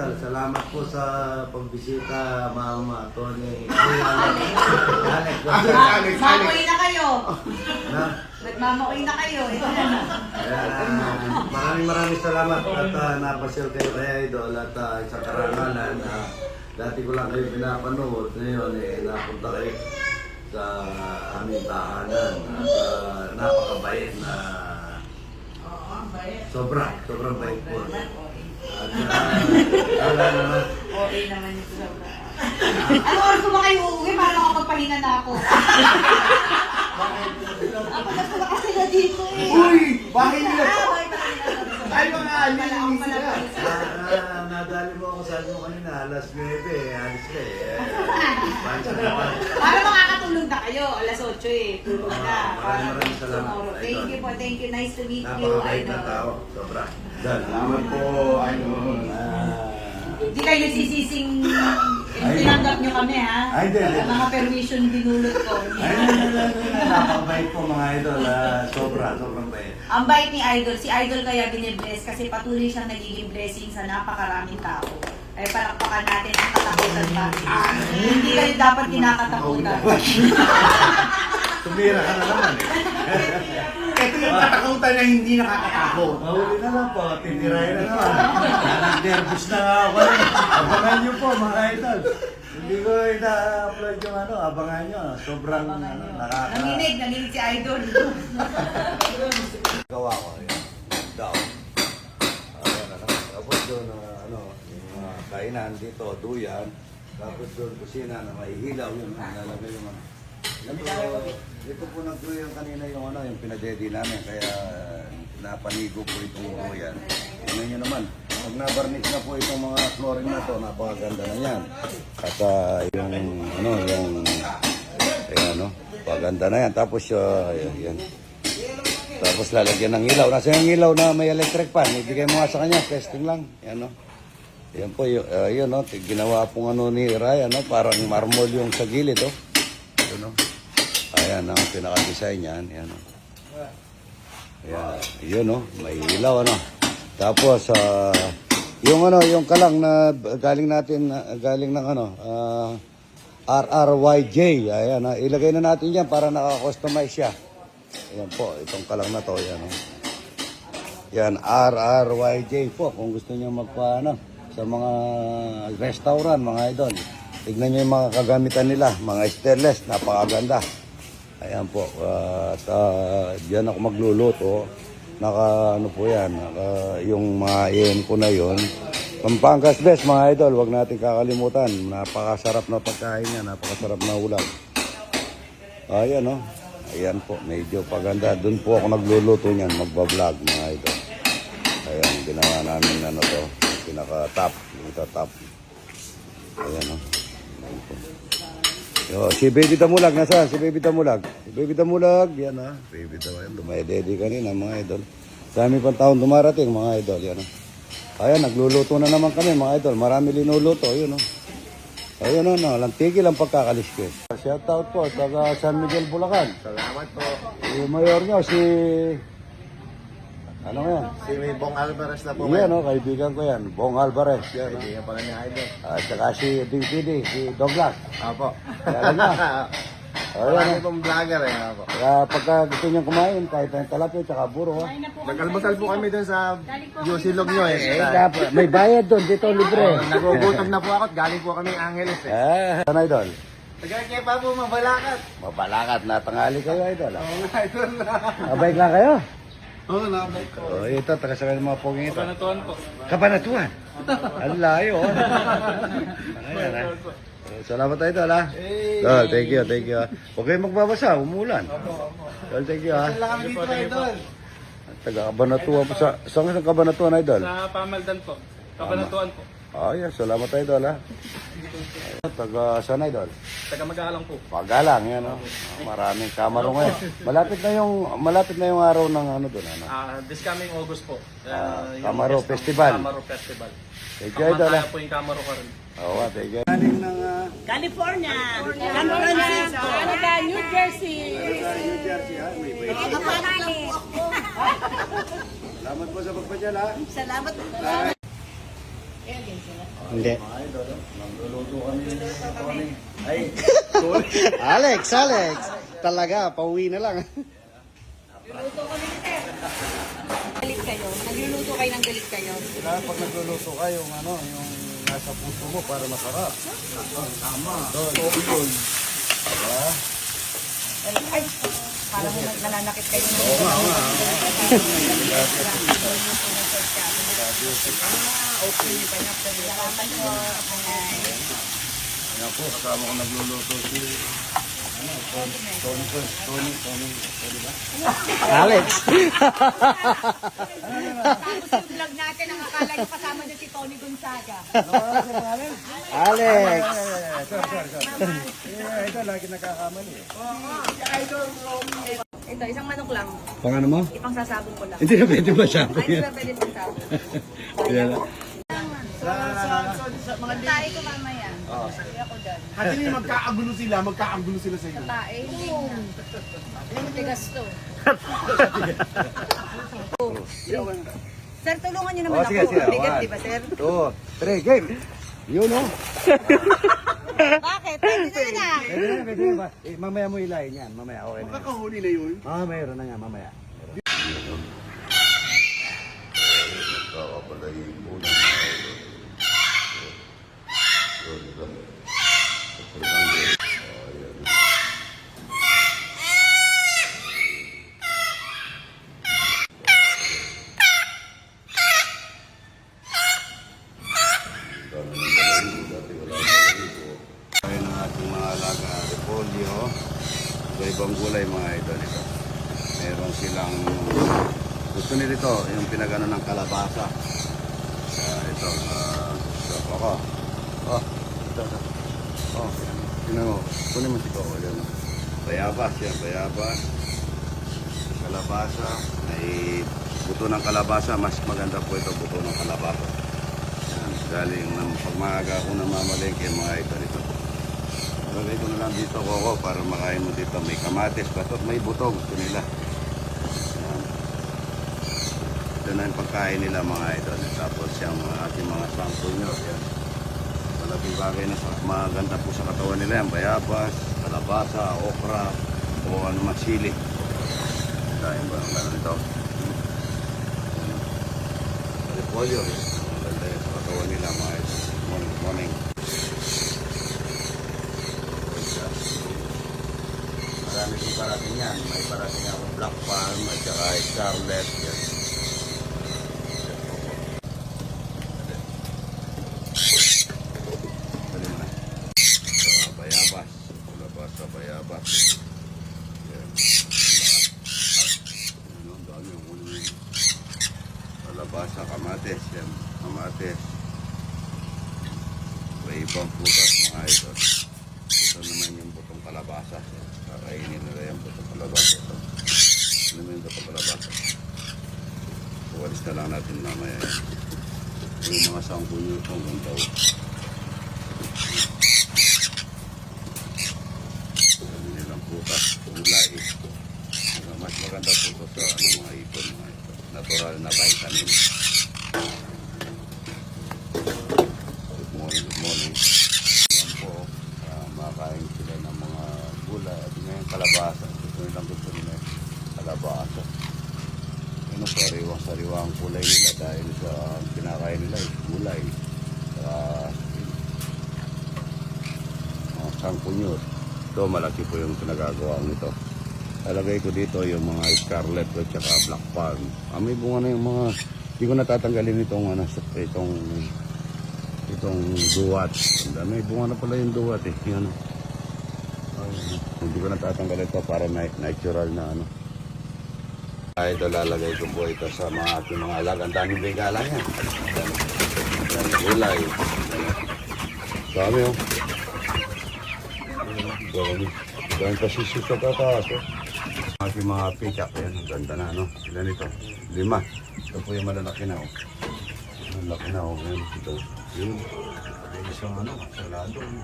Salamat po sa pagbisita, Mama Tony. Ay, Alex. Alex. Alex, Mamoy na kayo. Na, Nagmamoy na kayo. Ito na. Ah, maraming maraming salamat at uh, napasyal kayo kay Idol at uh, isang karangalan na dati ko lang kayo pinapanood ngayon eh napunta kayo sa aming tahanan at uh, napakabait na sobra, sobrang bait po. Wala. Okay naman ito. Ano oras ko ba kayo uuwi para makapagpahinga na? Ako na pala kasi na dito eh. Uy! Bahay nila Ah, to! bahay pala nila. Ay, mga Pala, ako alinis pala sila. pala. Ah, ah, nadali mo ako sabi mo kanina, alas 9 eh, alis ka eh. Eh, pansa naman. Para makakatulog na kayo. Alas 8 eh. Tulog na. Ah, maraming maraming salamat. tomorrow. Thank you. Nice to meet you. Napakabait na Idol. tao, sobra. Salamat po, Idol. Ah, Hindi kayo nagsisising tinanggap nyo kami ha? Ay, hindi, hindi. Mga permission dinulot ko. Ay, ay, ay, ay, ay, napakabait po mga idol. ah, sobra, sobrang bait. Ang bait ni Idol, si Idol kaya binibless kasi patuloy siyang nagiging blessing sa napakaraming tao. Ay palakpakan natin ang katakutan pa. Hindi kayo dapat kinakatakutan. Tumira ka na naman eh. Ito yung katakutan na hindi nakakatakot. Mahuli na lang po, titirahin na naman. Nervous na nga ako. Abangan nyo po mga idol. Hindi ko ina-upload yung ano, abangan nyo. Sobrang ano, nakaka... Nanginig, nanginig si Idol. Gawa ko yun. Daw. Ayan, ano. Tapos doon, ah, ano, yung mga kainan dito, duyan. Tapos doon, kusina na may hilaw yun. Nalagay yung ano. Dito, dito po nagduyan kanina yung ano, yung pinadedi namin. Kaya napanigo po itong duyan. Tingnan nyo naman. Pag nabarnish na po itong mga flooring na to, napakaganda na yan. At ah, yung, ano, yung, ayan, no, paganda na yan. Tapos, uh, yan. Tapos lalagyan ng ilaw. Nasa yung ilaw na may electric fan. Ibigay mo nga sa kanya. Testing lang. Yan no. Yan po. Yun, uh, yun no. Ginawa pong ano ni Ryan no. Parang marmol yung sa gilid oh. Yun no. Ayan ang pinaka-design yan. Yan no. Ayan. Yun no. May ilaw ano. Tapos ah, yung ano, yung kalang na galing natin, ah, galing ng ano, ah, RRYJ. Ayan, ah, ilagay na natin yan para naka-customize siya. Ayan po, itong kalang na to, yan. Oh. Yan, RRYJ po, kung gusto niyo magpaano sa mga restaurant, mga idol. Tignan niyo yung mga kagamitan nila, mga stainless, napakaganda. Ayan po, uh, at uh, diyan ako magluluto. Naka, ano po yan, naka, yung mga iyon ko na yon. Pampangas best, mga idol, wag natin kakalimutan. Napakasarap na pagkain yan, napakasarap na ulam. Ayan oh. Ayan po, medyo paganda. Doon po ako nagluluto niyan, magbablog mga idol. Ayan, ginawa namin ano to, pinaka-top, ito top. Ayan oh. Po. Yo, si Baby Tamulag, nasa? Si Baby Tamulag. Si Baby Tamulag, yan ha. Baby Tamulag, dumayededi kanina mga idol. Dami pang taon dumarating mga idol, yan ha. Ayan, nagluluto na naman kami mga idol. Marami linuluto, yun oh. Ayun o, no, lang tigil ang pagkakalis ko. Shout out po, taga San Miguel, Bulacan. Salamat po. Yung mayor nyo, si... Ano nga yan? Si Bong Alvarez na po. Yan o, kaibigan ko yan. Bong Alvarez. Yan. Kaibigan pala ni Idol. At saka si DPD, si Douglas. Apo. Kaya na. Ayun Marami o. pong vlogger eh. Apo. Kaya pagka gusto nyo kumain, kahit ang talapia, tsaka buro ha. Nag-almusal po kami dun sa Yusilog nyo eh. Eh, dapat, may bayad doon, dito libre. Oh, Nagugutom na po ako at galing po kami Angeles eh. Eh, ano idol? Tagakaya pa po mabalakat. Mabalakat na tangali kayo idol. ah. Oo nga, Idol. Abay lang kayo. Oo, nabay ko. Oh, ito, taga sa ng mga poging ito. Panatuan po. Kabanatuan. Ang layo. oh. Ayan, ah. Eh, Salamat tayo tol ha. Hey. Tol, thank you, thank you. ha. Huwag kayong magbabasa, umulan. Tol, thank you ha. Saan lang kami dito, Idol? Taga Kabanatuan po. Sa, saan ka Kabanatuan, idol? Sa Pamaldan po. Kabanatuan po. Ah, yan. Salamat tayo tol ha. Taga saan, idol? Taga Magalang po. Pagalang, yan oh. Maraming kamaro ngayon. Malapit na yung malapit na yung araw ng ano doon, ano. Ah, this coming August po. Ah, yung Camaro Fiesta- Festival. Camaro Festival. Thank you, idol ha. Pamantaya po yung Camaro ko rin. Oo, thank you. Galing ng ah, California, San Francisco, Canada, New Jersey. New Jersey ha. May may- Salamat po sa pagpadyal ha. Salamat. Hindi. Nagluluto kami ni. Ay, Alex, Alex. Talaga, pauwi na lang. Galit kayo. Nagluluto kayo ng galit kayo. kailangan pag nagluluto ka, yung ano, yung nasa puso mo para masarap. Tama. Doon. Doon. Diba? Ay, parang nananakit kayo ng Oo nga, oo nga. Yan po, kasama ko nagluluto si ano, Tony, Tony, Tony, Tony, Tony ba? Alex. Tapos yung vlog natin, ang akala nyo kasama niya si Tony Gonzaga. Ano ba ang pangalan? Alex. Sir, sir. Eh, ito, lagi nagkakamali eh. Ito, isang manok lang. Pang ano mo? Ipang sasabong ko lang. Hindi na pwede masyado Ay, hindi ba pwede pang sabong? Yan. Tayo ko mamaya. Hindi ako dyan. Kasi hindi magkaagulo sila, magkaagulo sila sa iyo. Tae, hindi na. Yung tigas to. Sir, tulungan niyo naman Oh, ako. sige, sige. Bigat, di ba, sir? two, three, game. Yun oh. Bakit? Pwede na ah. Pwede na, pwede na. Eh, mamaya mo ilayin yan. Mamaya, okay na yan. Makakahuli na yun. Ah, mayroon na nga, mamaya. Kakapalayin mo na. Ayun ang ating mga alaga repolyo. Iba-ibang gulay mga idol ito. Meron silang gusto nila ito, yung pinagano ng kalabasa. Uh, ito, uh, ito ako. Oh, ito. Oh, yan. Tingnan mo, kunin mo si Coco. Yan. Bayabas, yan, bayabas. Kalabasa. May buto ng kalabasa. Mas maganda po ito, buto ng kalabasa. Galing ng pagmaga ako na mga idol ito. Lagay ko na lang dito, Coco, para makain mo dito. May kamatis, batot, may buto. Gusto nila. Yan. Ito na yung pagkain nila mga idol. Tapos yung mga ating mga sampo nyo. Yan. Malaking bagay na sa, maganda po sa katawan nila. Yan, bayabas, kalabasa, okra, o ano man sili. Kain ba ang gano'n ito? Repolyo. Maganda yan sa katawan nila mga idol. Morning, morning. Parating yan. May parating ako Black Palm at saka Scarlet. Yan. Bayabas. Labas sa bayabas. Yan. Ano, dami ang ulo yun. Palabas sa kamates. Yan. Kamates. May ibang putas mga idol. Ito naman yung butong kalabasa. Kakainin nila yung butong kalabasa. Ito. Ano naman yung butong kalabasa. Walis na lang natin mamaya. Yung mga sangko nyo ito, ang ganda. oh. Ano nilang putas, gulay. Ano, Mas maganda po ito sa ano, mga ipon. Mga ito. Natural na vitamin. Good morning, good morning. Yan po, uh, makain sila ng mga gulay at ngayon kalabasa. Gusto nilang gusto nila yung kalabasa. Ano, sariwang sariwa ang kulay nila dahil sa kinakain nila yung gulay. Uh, mga sangkunyot. Ito, malaki po yung pinagagawa nito. Talagay ko dito yung mga scarlet at saka black palm. Ah, may bunga na yung mga, hindi ko natatanggalin itong, ano, itong itong duwat. May bunga na pala yung duwat eh. Yung ano. Hindi ko natatanggal ito para na natural na ano. Ay, ito lalagay ko po ito sa mga ating mga alag. Ang daming bigala yan. Yan, gulay. Dami oh. Dami. Dami pa sisi sa tataas oh. Ating mga pick-up. Ang ganda na no. Ilan ito? Lima. Ito po yung malalaki na oh. Ang laki na oh. Yan. Ito. Yun. Isang ano. Salado. Ang